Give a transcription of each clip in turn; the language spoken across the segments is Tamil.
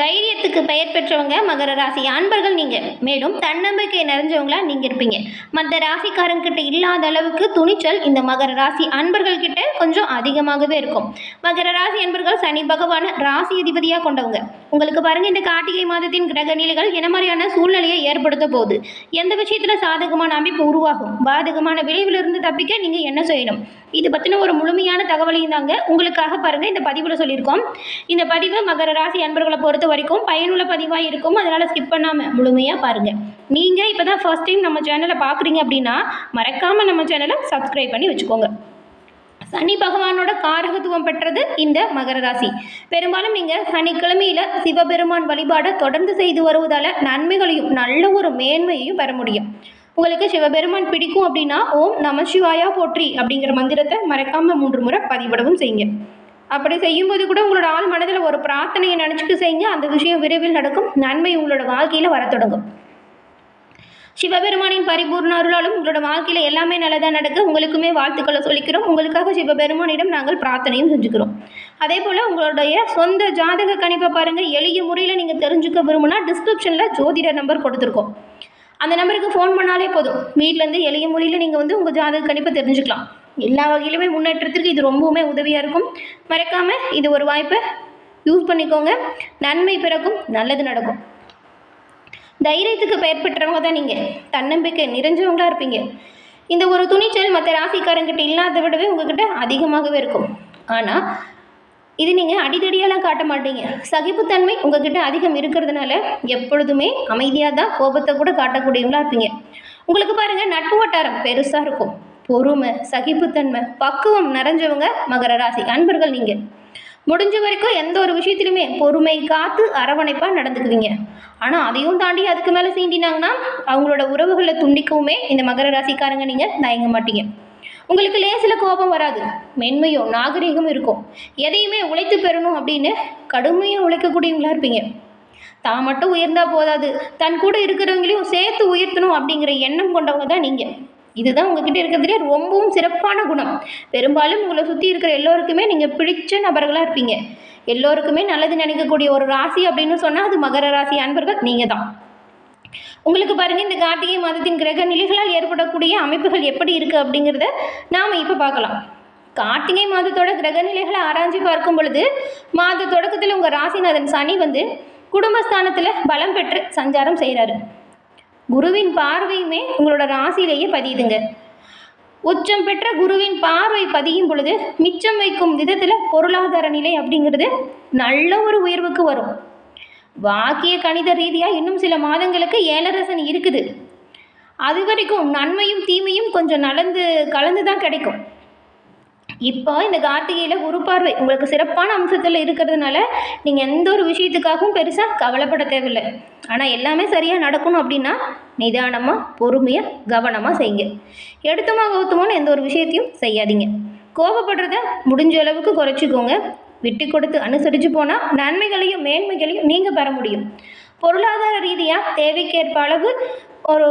தைரியத்துக்கு பெயர் பெற்றவங்க மகர ராசி. அன்பர்கள் நீங்கள் மேலும் தன்னம்பிக்கை நிறைஞ்சவங்களா நீங்கள் இருப்பீங்க. மற்ற ராசிக்காரங்கிட்ட இல்லாத அளவுக்கு துணிச்சல் இந்த மகர ராசி அன்பர்கள் கிட்ட கொஞ்சம் அதிகமாகவே இருக்கும். மகர ராசி அன்பர்கள் சனி பகவான ராசி அதிபதியாக கொண்டவங்க. உங்களுக்கு பாருங்க இந்த கார்த்திகை மாதத்தின் கிரக நிலைகள் என்ன மாதிரியான சூழ்நிலையை ஏற்படுத்த போகுது. எந்த விஷயத்தில் சாதகமான அமைப்பு உருவாகும்? பாதகமான விளைவிலிருந்து தப்பிக்க நீங்கள் என்ன செய்யணும்? இது பற்றின ஒரு முழுமையான தகவலையும் தாங்க உங்களுக்காக பாருங்கள் இந்த பதிவில் சொல்லியிருக்கோம். இந்த பதிவு மகர ராசி அன்பர்களை பொறுத்த வரைக்கும் பயனுள்ள பதிவாக இருக்கும். அதனால் ஸ்கிப் பண்ணாமல் முழுமையாக பாருங்கள் நீங்கள் இப்போ தான் ஃபர்ஸ்ட் டைம் நம்ம சேனலை பார்க்குறீங்க அப்படின்னா மறக்காமல் நம்ம சேனலை சப்ஸ்கிரைப் பண்ணி வச்சுக்கோங்க. சனி பகவானோட காரகத்துவம் பெற்றது இந்த மகர ராசி. பெரும்பாலும் நீங்கள் சனிக்கிழமையில் சிவபெருமான் வழிபாடை தொடர்ந்து செய்து வருவதால் நன்மைகளையும் நல்ல ஒரு மேன்மையையும் பெற முடியும். உங்களுக்கு சிவபெருமான் பிடிக்கும் அப்படின்னா ஓம் நமசிவாயா போற்றி அப்படிங்கிற மந்திரத்தை மறக்காமல் மூன்று முறை பதிவிடவும் செய்யுங்க. அப்படி செய்யும்போது கூட உங்களோட ஆள் மனதில் ஒரு பிரார்த்தனையை நினச்சிட்டு செய்யுங்க. அந்த விஷயம் விரைவில் நடக்கும். நன்மை உங்களோட வாழ்க்கையில் வர தொடங்கும். சிவபெருமானின் பரிபூர்ண அருளாலும் உங்களோட வாழ்க்கையில் எல்லாமே நல்லதாக நடக்க உங்களுக்குமே வாழ்த்துக்களை சொல்லிக்கிறோம். உங்களுக்காக சிவபெருமானிடம் நாங்கள் பிரார்த்தனையும் செஞ்சுக்கிறோம். அதே போல் உங்களுடைய சொந்த ஜாதக கணிப்பை பாருங்கள் எளிய முறையில் நீங்கள் தெரிஞ்சுக்க விரும்புனா டிஸ்கிரிப்ஷனில் ஜோதிடர் நம்பர் கொடுத்துருக்கோம். அந்த நம்பருக்கு ஃபோன் பண்ணாலே போதும். வீட்டிலேருந்து எளிய முறையில் நீங்கள் வந்து உங்கள் ஜாதக கணிப்பை தெரிஞ்சுக்கலாம். எல்லா வகையிலுமே முன்னேற்றத்திற்கு இது ரொம்பவுமே உதவியாக இருக்கும். மறக்காமல் இது ஒரு வாய்ப்பை யூஸ் பண்ணிக்கோங்க. நன்மை பிறக்கும் நல்லது நடக்கும். தைரியத்துக்கு பெயர் பெற்றவங்க தான் நீங்கள் தன்னம்பிக்கை நிறைஞ்சவங்களா இருப்பீங்க. இந்த ஒரு துணிச்சல் மற்ற ராசிக்காரங்கிட்ட இல்லாத விடவே உங்ககிட்ட அதிகமாகவே இருக்கும். ஆனால் இது நீங்கள் அடிதடியெல்லாம் காட்ட மாட்டீங்க. சகிப்புத்தன்மை உங்ககிட்ட அதிகம் இருக்கிறதுனால எப்பொழுதுமே அமைதியாக தான் கோபத்தை கூட காட்டக்கூடியவங்களா இருப்பீங்க. உங்களுக்கு பாருங்கள் நட்பு வட்டாரம் பெருசாக இருக்கும். பொறுமை சகிப்புத்தன்மை பக்குவம் நிறைஞ்சவங்க மகர ராசி. அன்பர்கள் நீங்கள் முடிஞ்ச வரைக்கும் எந்த ஒரு விஷயத்திலுமே பொறுமை காத்து அரவணைப்பாக நடந்துக்குவீங்க. ஆனால் அதையும் தாண்டி அதுக்கு மேலே சீண்டினாங்கன்னா அவங்களோட உறவுகளை துண்டிக்கவுமே இந்த மகர ராசிக்காரங்க நீங்கள் தயங்க மாட்டீங்க. உங்களுக்கு லேசில் கோபம் வராது. மென்மையும் நாகரிகமும் இருக்கும். எதையுமே உழைத்து பெறணும் அப்படின்னு கடுமையாக உழைக்கக்கூடியவங்களா இருப்பீங்க. தான் மட்டும் உயர்ந்தா போதாது. தன் கூட இருக்கிறவங்களையும் சேர்த்து உயர்த்தணும் அப்படிங்கிற எண்ணம் கொண்டவங்க தான் நீங்கள் இதுதான் உங்ககிட்ட இருக்கிறதுலே ரொம்பவும் சிறப்பான குணம். பெரும்பாலும் உங்களை சுற்றி இருக்கிற எல்லோருக்குமே நீங்கள் பிடிச்ச நபர்களாக இருப்பீங்க. எல்லோருக்குமே நல்லது நினைக்கக்கூடிய ஒரு ராசி அப்படின்னு சொன்னால் அது மகர ராசி அன்பர்கள் நீங்கள் தான் உங்களுக்கு பாருங்க இந்த கார்த்திகை மாதத்தின் கிரக நிலைகளால் ஏற்படக்கூடிய அமைப்புகள் எப்படி இருக்குது அப்படிங்கிறத நாம் இப்போ பார்க்கலாம். கார்த்திகை மாதத்தோட கிரக நிலைகளை ஆராய்ஞ்சு பார்க்கும் பொழுது மாத தொடக்கத்தில் உங்கள் ராசிநாதன் சனி வந்து குடும்பஸ்தானத்தில் பலம் பெற்று சஞ்சாரம் செய்கிறாரு குருவின் பார்வையுமே உங்களோட ராசியிலேயே பதியுதுங்க. உச்சம் பெற்ற குருவின் பார்வை பதியும் பொழுது மிச்சம் வைக்கும் விதத்தில் பொருளாதார நிலை அப்படிங்கிறது நல்ல ஒரு உயர்வுக்கு வரும். வாக்கிய கணித ரீதியாக இன்னும் சில மாதங்களுக்கு ஏழரசன் இருக்குது. அது வரைக்கும் நன்மையும் தீமையும் கொஞ்சம் நலந்து கலந்து தான் கிடைக்கும். இப்போ இந்த கார்த்திகையில் குரு பார்வை உங்களுக்கு சிறப்பான அம்சத்தில் இருக்கிறதுனால நீங்கள் எந்த ஒரு விஷயத்துக்காகவும் பெருசாக கவலைப்பட தேவையில்லை. ஆனால் எல்லாமே சரியாக நடக்கணும் அப்படின்னா நிதானமாக பொறுமையாக கவனமாக செய்யுங்க. எடுத்தமாக கௌத்தமான எந்த ஒரு விஷயத்தையும் செய்யாதீங்க. கோபப்படுறத முடிஞ்ச அளவுக்கு குறைச்சிக்கோங்க. விட்டு கொடுத்து அனுசரித்து போனால் நன்மைகளையும் மேன்மைகளையும் நீங்கள் பெற முடியும். பொருளாதார ரீதியாக தேவைக்கேற்ப அளவு ஒரு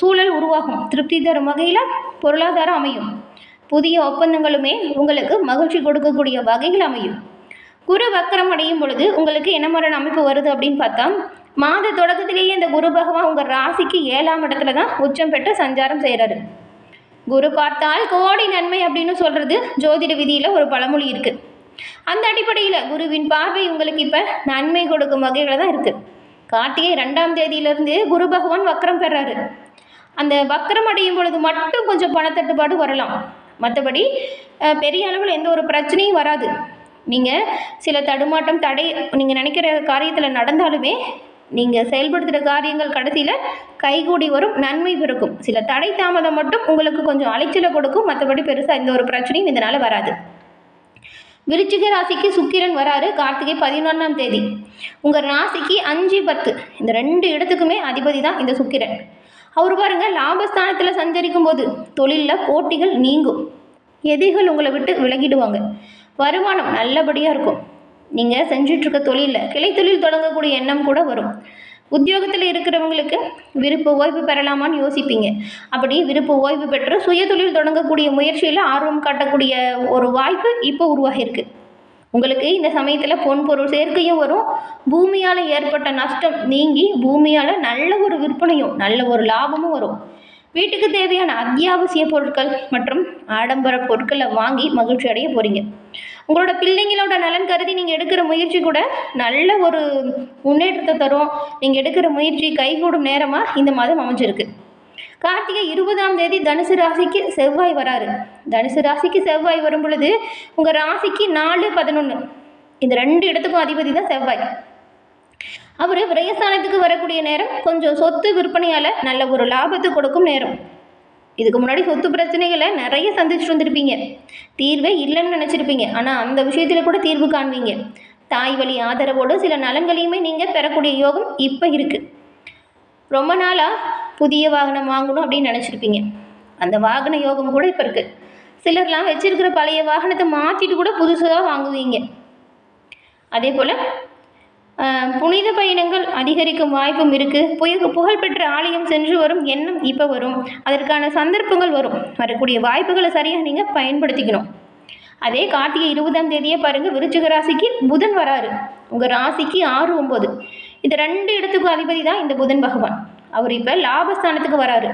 சூழல் உருவாகும். திருப்தி தரும் வகையில் பொருளாதாரம் அமையும். புதிய ஒப்பந்தங்களுமே உங்களுக்கு மகிழ்ச்சி கொடுக்கக்கூடிய வகையில் அமையும். குரு வக்கரம் அடையும் பொழுது உங்களுக்கு என்ன மாதிரியான அமைப்பு வருது அப்படின்னு பார்த்தா மாத தொடக்கத்திலேயே இந்த குரு பகவான் உங்கள் ராசிக்கு ஏழாம் இடத்துல தான் உச்சம் பெற்று சஞ்சாரம் செய்கிறாரு குரு பார்த்தால் கோடி நன்மை அப்படின்னு சொல்கிறது ஜோதிட விதியில் ஒரு பழமொழி இருக்குது அந்த அடிப்படையில் குருவின் பார்வை உங்களுக்கு இப்போ நன்மை கொடுக்கும் வகையில் தான் இருக்குது கார்த்திகை ரெண்டாம் தேதியிலிருந்து குரு பகவான் வக்கரம் பெறாரு. அந்த வக்கரம் அடையும் பொழுது மட்டும் கொஞ்சம் பணத்தட்டுப்பாடு வரலாம். மற்றபடி பெரிய அளவில் எந்த ஒரு பிரச்சனையும் வராது. நீங்கள் சில தடுமாட்டம் தடை நீங்கள் நினைக்கிற காரியத்தில் நடந்தாலுமே நீங்கள் செயல்படுத்துகிற காரியங்கள் கடைசியில் கைகூடி வரும் நன்மை பிறக்கும். சில தடை தாமதம் மட்டும் உங்களுக்கு கொஞ்சம் அலைச்சலை கொடுக்கும் மற்றபடி பெருசாக எந்த ஒரு பிரச்சனையும் இதனால் வராது. விருச்சிக ராசிக்கு சுக்கிரன் வராரு கார்த்திகை பதினொன்றாம் தேதி. உங்கள் ராசிக்கு அஞ்சு பத்து. இந்த ரெண்டு இடத்துக்குமே அதிபதி தான் இந்த சுக்கிரன். அவர் பாருங்க லாபஸ்தானத்தில் சஞ்சரிக்கும் போது தொழிலில் போட்டிகள் நீங்கும். எதிரிகள் உங்களை விட்டு விலகிடுவாங்க. வருமானம் நல்லபடியாக இருக்கும். நீங்கள் செஞ்சிட்ருக்க தொழிலில் கிளை தொழில் தொடங்கக்கூடிய எண்ணம் கூட வரும். உத்தியோகத்தில் இருக்கிறவங்களுக்கு விருப்ப ஓய்வு பெறலாமான்னு யோசிப்பீங்க. அப்படி விருப்ப ஓய்வு பெற்று சுயதொழில் தொடங்கக்கூடிய முயற்சியில் ஆர்வம் காட்டக்கூடிய ஒரு வாய்ப்பு இப்போ உருவாகியிருக்கு. உங்களுக்கு இந்த சமயத்தில் பொன் பொருள் சேர்க்கையும் வரும். பூமியால் ஏற்பட்ட நஷ்டம் நீங்கி பூமியால் நல்ல ஒரு விற்பனையும் நல்ல ஒரு லாபமும் வரும். வீட்டுக்கு தேவையான அத்தியாவசிய பொருட்கள் மற்றும் ஆடம்பர பொருட்களை வாங்கி மகிழ்ச்சி அடைய போகிறீங்க உங்களோட பிள்ளைங்களோட நலன் கருதி நீங்கள் எடுக்கிற முயற்சி கூட நல்ல ஒரு முன்னேற்றத்தை தரும். நீங்கள் எடுக்கிற முயற்சி கைகூடும் நேரமாக இந்த மாதம் அமைஞ்சிருக்கு. கார்த்திகை இருபதாம் தேதி தனுசு ராசிக்கு செவ்வாய் வராரு. தனுசு ராசிக்கு செவ்வாய் வரும் பொழுது உங்கள் ராசிக்கு நாலு பதினொன்று இந்த ரெண்டு இடத்துக்கும் அதிபதி தான் செவ்வாய். அவர் விரயஸ்தானத்துக்கு வரக்கூடிய நேரம் கொஞ்சம் சொத்து விற்பனையால் நல்ல ஒரு லாபத்தை கொடுக்கும் நேரம். இதுக்கு முன்னாடி சொத்து பிரச்சனைகளை நிறைய சந்திச்சுட்டு வந்திருப்பீங்க. தீர்வே இல்லைன்னு நினச்சிருப்பீங்க. ஆனால் அந்த விஷயத்தில் கூட தீர்வு காண்பீங்க. தாய் வழி ஆதரவோடு சில நலன்களையுமே நீங்கள் பெறக்கூடிய யோகம் இப்போ இருக்குது ரொம்ப நாளாக புதிய வாகனம் வாங்கணும் அப்படின்னு நினச்சிருப்பீங்க. அந்த வாகன யோகம் கூட இப்போ இருக்குது சிலர்லாம் வச்சுருக்கிற பழைய வாகனத்தை மாற்றிட்டு கூட புதுசாக வாங்குவீங்க. அதே போல் புனித பயணங்கள் அதிகரிக்கும் வாய்ப்பும் இருக்குது புய புகழ்பெற்ற ஆலயம் சென்று வரும் எண்ணம் இப்போ வரும். அதற்கான சந்தர்ப்பங்கள் வரும். வரக்கூடிய வாய்ப்புகளை சரியாக நீங்கள் பயன்படுத்திக்கணும். அதே கார்த்திகை இருபதாம் தேதியே பாருங்கள் விருச்சிக ராசிக்கு புதன் வராரு. உங்கள் ராசிக்கு ஆறு ஒம்பது இந்த ரெண்டு இடத்துக்கும் அதிபதி தான் இந்த புதன் பகவான். அவர் இப்போ லாபஸ்தானத்துக்கு வராரு.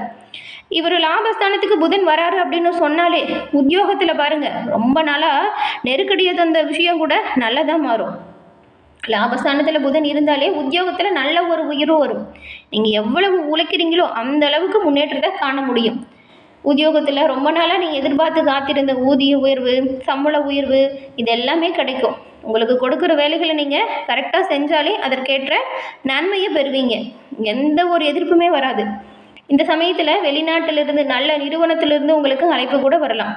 இவர் லாபஸ்தானத்துக்கு புதன் வராரு அப்படின்னு சொன்னாலே உத்தியோகத்தில் பாருங்கள் ரொம்ப நாளாக நெருக்கடியை தந்த விஷயம் கூட நல்லதாக மாறும். லாபஸ்தானத்தில் புதன் இருந்தாலே உத்தியோகத்தில் நல்ல ஒரு உயிரும் வரும். நீங்கள் எவ்வளவு உழைக்கிறீங்களோ அந்த அளவுக்கு முன்னேற்றத்தை காண முடியும். உத்தியோகத்தில் ரொம்ப நாளாக நீங்கள் எதிர்பார்த்து காத்திருந்த ஊதிய உயர்வு சம்பள உயர்வு இது எல்லாமே கிடைக்கும். உங்களுக்கு கொடுக்குற வேலைகளை நீங்கள் கரெக்டாக செஞ்சாலே அதற்கேற்ற நன்மையை பெறுவீங்க. எந்த ஒரு எதிர்ப்புமே வராது. இந்த சமயத்தில் வெளிநாட்டிலிருந்து நல்ல நிறுவனத்திலிருந்து உங்களுக்கு அழைப்பு கூட வரலாம்.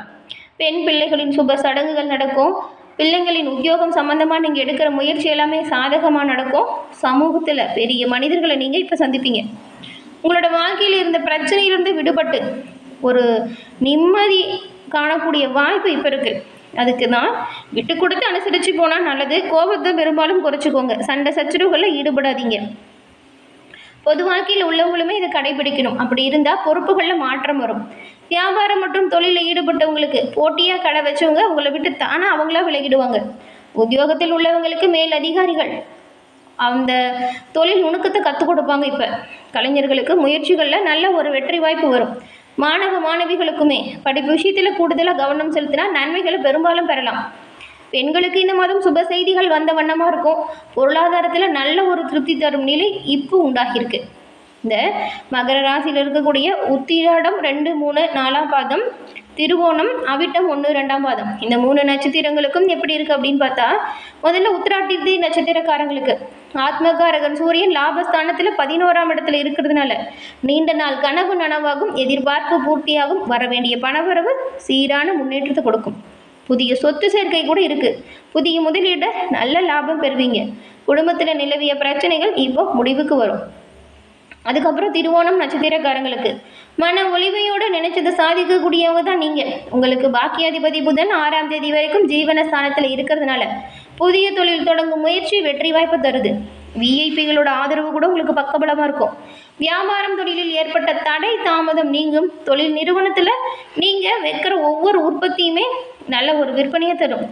பெண் பிள்ளைகளின் சுப சடங்குகள் நடக்கும். பிள்ளைங்களின் உத்தியோகம் சம்மந்தமாக நீங்கள் எடுக்கிற முயற்சி எல்லாமே சாதகமாக நடக்கும். சமூகத்தில் பெரிய மனிதர்களை நீங்கள் இப்போ சந்திப்பீங்க. உங்களோட வாழ்க்கையில் இருந்த பிரச்சனையிலிருந்து விடுபட்டு ஒரு நிம்மதி காணக்கூடிய வாய்ப்பு இப்போ இருக்குது அதுக்கு தான் விட்டு கொடுத்து அனுசரித்து போனால் நல்லது. கோபத்தை பெரும்பாலும் குறைச்சிக்கோங்க. சண்டை சச்சரவுகளில் ஈடுபடாதீங்க. பொது வாழ்க்கையில் உள்ளவங்களுமே இதை கடைபிடிக்கணும். அப்படி இருந்தால் பொறுப்புகளில் மாற்றம் வரும். வியாபாரம் மற்றும் தொழிலில் ஈடுபட்டவங்களுக்கு போட்டியாக கடை வச்சவங்க உங்களை விட்டு தானாக அவங்களா விலகிடுவாங்க. உத்தியோகத்தில் உள்ளவங்களுக்கு மேல் அதிகாரிகள் அந்த தொழில் நுணுக்கத்தை கற்றுக் கொடுப்பாங்க இப்போ. கலைஞர்களுக்கு முயற்சிகளில் நல்ல ஒரு வெற்றி வாய்ப்பு வரும். மாணவ மாணவிகளுக்குமே படிப்பு விஷயத்தில் கூடுதலாக கவனம் செலுத்தினா நன்மைகளை பெரும்பாலும் பெறலாம். பெண்களுக்கு இந்த மாதம் சுப செய்திகள் வந்த வண்ணமாக இருக்கும். பொருளாதாரத்தில் நல்ல ஒரு திருப்தி தரும் நிலை இப்போ உண்டாகியிருக்கு. இந்த மகர ராசியில் இருக்கக்கூடிய உத்திராடம் ரெண்டு மூணு நாலாம் பாதம் திருவோணம் அவிட்டம் ஒன்று ரெண்டாம் பாதம். இந்த மூணு நட்சத்திரங்களுக்கும் எப்படி இருக்குது அப்படின்னு பார்த்தா முதல்ல உத்திராட்டிர்த்தி நட்சத்திரக்காரங்களுக்கு. ஆத்மகாரகன் சூரியன் லாபஸ்தானத்தில் பதினோராம் இடத்துல இருக்கிறதுனால நீண்ட நாள் கனவு நனவாகும் எதிர்பார்ப்பு பூர்த்தியாகும் வர வேண்டிய பணவரவு சீரான முன்னேற்றத்தை கொடுக்கும். புதிய சொத்து சேர்க்கை கூட இருக்குது புதிய முதலீட்டை நல்ல லாபம் பெறுவீங்க. குடும்பத்தில் நிலவிய பிரச்சனைகள் இப்போ முடிவுக்கு வரும். அதுக்கப்புறம் திருவோணம் நட்சத்திரக்காரங்களுக்கு. மன ஒளிவையோடு நினைச்சதை சாதிக்கக்கூடியவங்க தான் நீங்கள் உங்களுக்கு பாக்கியாதிபதி புதன் ஆறாம் தேதி வரைக்கும் ஜீவன ஸ்தானத்தில் இருக்கிறதுனால புதிய தொழில் தொடங்கும் முயற்சி வெற்றி வாய்ப்பு தருது. விஐபிகளோட ஆதரவு கூட உங்களுக்கு பக்கபலமாக இருக்கும். வியாபாரம் தொழிலில் ஏற்பட்ட தடை தாமதம் நீங்கும். தொழில் நிறுவனத்தில் நீங்கள் வைக்கிற ஒவ்வொரு உற்பத்தியுமே நல்ல ஒரு விற்பனையை தரும்.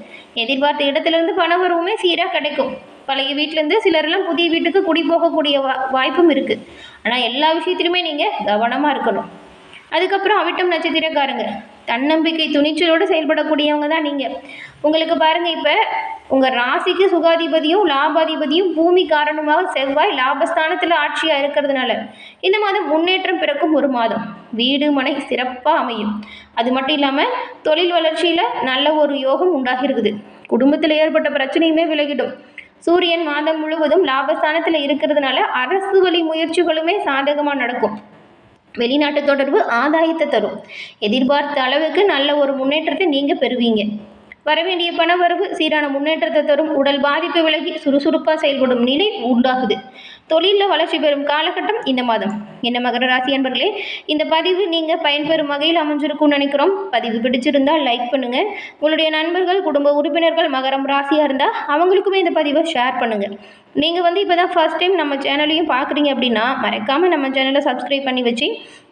எதிர்பார்த்த இடத்துலேருந்து பண வரவுமே சீராக கிடைக்கும். பழைய வீட்டிலேருந்து சிலரெல்லாம் புதிய வீட்டுக்கு குடி போகக்கூடிய வா வாய்ப்பும் இருக்குது ஆனால் எல்லா விஷயத்திலுமே நீங்கள் கவனமாக இருக்கணும். அதுக்கப்புறம் அவிட்டம் நட்சத்திரக்காரங்க. தன்னம்பிக்கை துணிச்சலோடு செயல்படக்கூடியவங்க தான் நீங்கள் உங்களுக்கு பாருங்கள் இப்போ உங்கள் ராசிக்கு சுகாதிபதியும் லாபாதிபதியும் பூமி காரணமாக செவ்வாய் லாபஸ்தானத்தில் ஆட்சியாக இருக்கிறதுனால இந்த மாதம் முன்னேற்றம் பிறக்கும் ஒரு மாதம். வீடு மனை சிறப்பாக அமையும். அது மட்டும் இல்லாமல் தொழில் வளர்ச்சியில் நல்ல ஒரு யோகம் உண்டாகிருக்குது. குடும்பத்தில் ஏற்பட்ட பிரச்சனையுமே விலகிடும். சூரியன் மாதம் முழுவதும் லாபஸ்தானத்தில் இருக்கிறதுனால அரசு வழி முயற்சிகளுமே சாதகமாக நடக்கும். வெளிநாட்டு தொடர்பு ஆதாயத்தை தரும். எதிர்பார்த்த அளவுக்கு நல்ல ஒரு முன்னேற்றத்தை நீங்கள் பெறுவீங்க. வரவேண்டிய பணவரவு சீரான முன்னேற்றத்தை தரும். உடல் பாதிப்பு விலகி சுறுசுறுப்பாக செயல்படும் நிலை உண்டாகுது. தொழிலில் வளர்ச்சி பெறும் காலகட்டம் இந்த மாதம். என்ன மகர ராசி அன்பர்களே இந்த பதிவு நீங்கள் பயன்பெறும் வகையில் அமைஞ்சிருக்கும்னு நினைக்கிறோம். பதிவு பிடிச்சிருந்தால் லைக் பண்ணுங்கள் உங்களுடைய நண்பர்கள் குடும்ப உறுப்பினர்கள் மகரம் ராசியாக இருந்தால் அவங்களுக்குமே இந்த பதிவை ஷேர் பண்ணுங்கள் நீங்கள் வந்து இப்போ தான் ஃபர்ஸ்ட் டைம் நம்ம சேனலையும் பார்க்குறீங்க அப்படின்னா மறக்காமல் நம்ம சேனலை சப்ஸ்கிரைப் பண்ணி வச்சு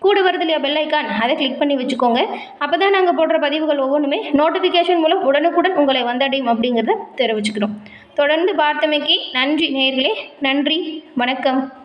கூட வருது இல்லையா பெல் ஐக்கான் அதை கிளிக் பண்ணி வச்சுக்கோங்க. அப்போ தான் நாங்கள் போடுற பதிவுகள் ஒவ்வொன்றுமே நோட்டிஃபிகேஷன் மூலம் உடனுக்குடன் உங்களை வந்தடையும் அப்படிங்கிறத தெரிவிச்சுக்கிறோம். தொடர்ந்து பார்த்தமைக்கு நன்றி நேர்களே. நன்றி. வணக்கம்.